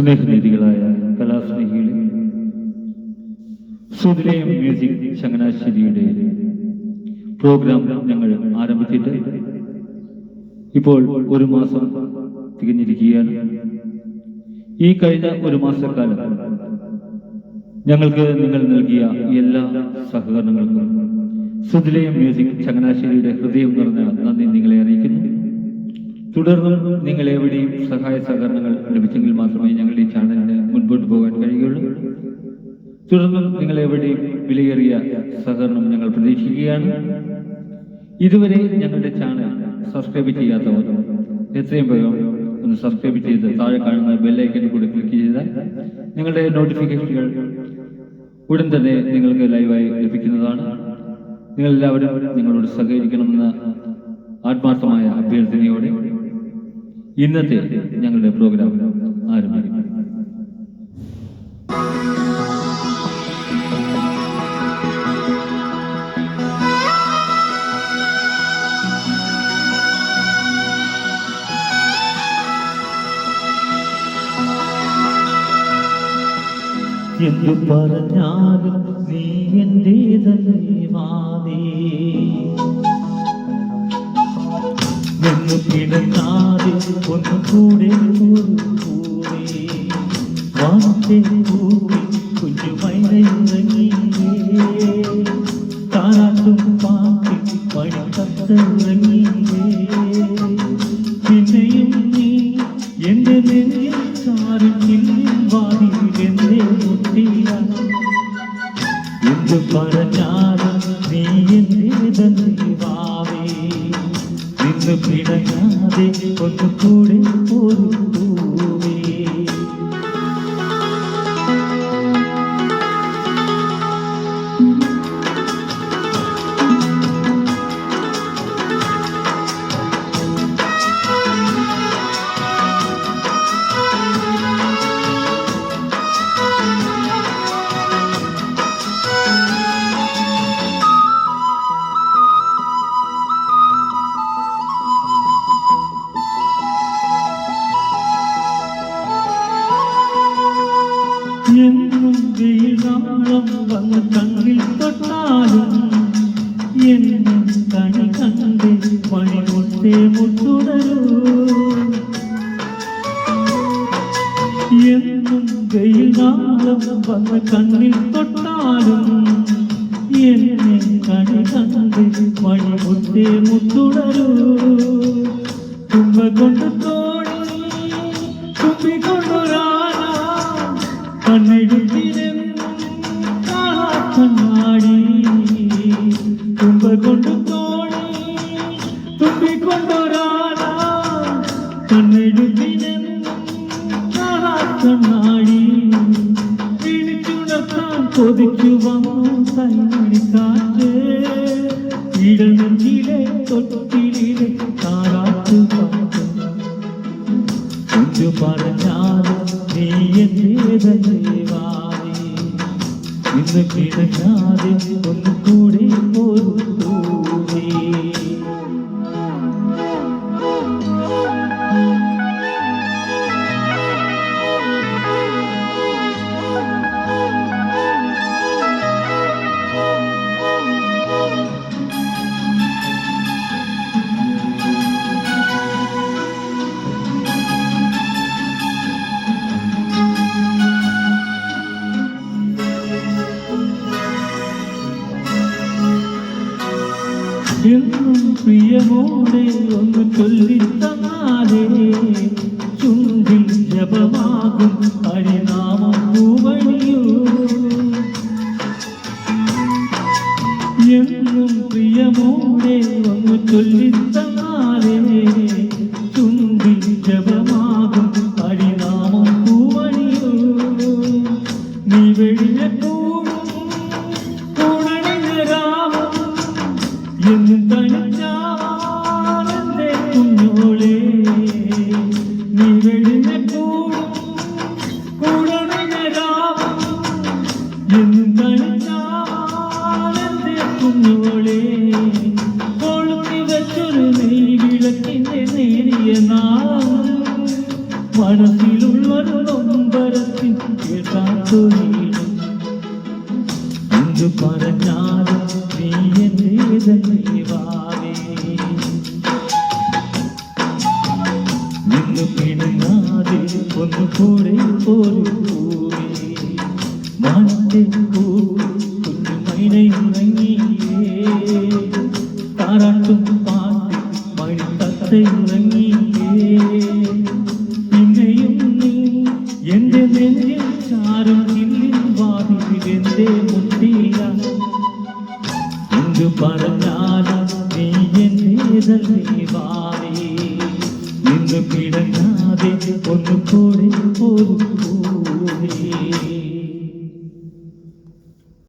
സ്നേഹനിധികളായ കലാസ്നേഹികളെ സുതിലയം music ചങ്ങനാശ്ശേരിയുടെ programme ഞങ്ങൾ ആരംഭിച്ചിട്ട് ഇപ്പോൾ ഒരു മാസം തികഞ്ഞിരിക്കുകയാണ്. ഈ കഴിഞ്ഞ ഒരു മാസക്കാലം ഞങ്ങൾക്ക് നിങ്ങൾ നൽകിയ എല്ലാ സഹകരണങ്ങൾക്കും സുതിലയം മ്യൂസിക് ചങ്ങനാശ്ശേരിയുടെ ഹൃദയം നിറഞ്ഞ നന്ദി നിങ്ങളെ അറിയിക്കുന്നു. തുടർന്നും നിങ്ങൾ എവിടെയും സഹായ സഹകരണങ്ങൾ ലഭിച്ചെങ്കിൽ മാത്രമേ ഞങ്ങളുടെ ഈ ചാനലിന് മുൻപോട്ട് പോകാൻ കഴിയുകയുള്ളൂ. തുടർന്നും നിങ്ങൾ എവിടെയും വിലയേറിയ സഹകരണം ഞങ്ങൾ പ്രതീക്ഷിക്കുകയാണ്. ഇതുവരെ ഞങ്ങളുടെ ചാനൽ സബ്സ്ക്രൈബ് ചെയ്യാത്തവർ എത്രയും വേഗം ഒന്ന് സബ്സ്ക്രൈബ് ചെയ്ത് താഴെ കാണുന്ന ബെല്ലൈക്കൻ കൂടി ക്ലിക്ക് ചെയ്താൽ ഞങ്ങളുടെ നോട്ടിഫിക്കേഷനുകൾ ഉടൻ തന്നെ നിങ്ങൾക്ക് ലൈവായി ലഭിക്കുന്നതാണ്. നിങ്ങളെല്ലാവരും നിങ്ങളോട് സഹകരിക്കണമെന്ന ആത്മാർത്ഥമായ അഭ്യർത്ഥനയോടെ ഇന്നത്തെ ഞങ്ങളുടെ പ്രോഗ്രാം ആരംഭിക്കും. എന്തു പറഞ്ഞാലും നീ എന്റേതല്ലേവാദേ നിന്ന് കിടക്കാതെ ഒന്ന് കൂടെ ഒരു പൂവേ വാനത്തെ പൂവി കുഞ്ഞു മൈനയിറങ്ങിയേ താരാട്ടും പാട്ടി പണിക്കത്തിറങ്ങിയേ പിന്നെയും നീ എന്റെ നെഞ്ചിൽ ചാരിൽ വാടി എന്നെ മുട്ടിയ എന്തു പറഞ്ഞാലും നീ എന്റെ ദൈവാവേ നിന്ന് പിടങ്ങാതെ ഒന്ന് കൂടെ വെയിലാളം വന്ന് കണ്ണിൽ തൊട്ടാലും എന്നും കണി കണ്ട് മണി കൊണ്ടേ മുട്ടുടരൂ എന്നും വെയിലാളം വന്ന് കണ്ണിൽ തൊട്ടാലും എന്നെ കണി കണ്ട് മണി കൊണ്ടേ മുട്ടുടരൂ തുമ്പ കൊണ്ട് തോണി കൊണ്ടു കൊണ്ടൊരാന കണ്ണെടുത്തിരെന്നും കണ്ണാടി. തുമ്പ കൊണ്ടു തോണി തുമ്പിക്കൊണ്ടൊരാളാ. കണ്ണാടി. പിടിച്ചുണർത്താൻ കൊതിച്ചു വന്നു തൈമണിക്കാറ്റ് ഇടനെഞ്ചിലെ തൊട്ടിലെ താരാട്ട് പാട്ട്. കുഞ്ഞു പറഞ്ഞാലും നീ എന്തേതല്ല കിടക്കാതെ ഒന്ന് പ്രിയമോടെ ഒന്ന് ചൊല്ലിത്തന്നാലേ. ചുണ്ടിൽ ജപമാകും ഹരിനാമം പൂവണിയൂ. എന്നും പ്രിയമോടെ ഒന്ന് ചൊല്ലിത്തന്നാലേ. ചുണ്ടിൽ ജപമാകും ഹരിനാമം പൂവണിയൂ. നീ വെളിയ നാളം മനസ്സിലുള്ളൊരു നൊമ്പരത്തിൽ കേട്ടാത്തൊരീണം എന്തു പറഞ്ഞാലും നീ എന്നേതല്ലേ മാനത്തെ പൂ കുഞ്ഞു മൈനയുറങ്ങിയേ താരാട്ടും പാട്ടി മണി തത്തയുറങ്ങിയേ പിന്നെയും നീ എന്റെ നെഞ്ചിൽ ചാരും ചില്ലിൻ വാതിൽ എന്റെ മുട്ടില്ല എന്തു പറഞ്ഞാലും നീ എന്നേതല്ലേ വാവേ നിന്ന് പിടങ്ങാതെ ഒന്ന് കൂടെ ഒരു പൂവേ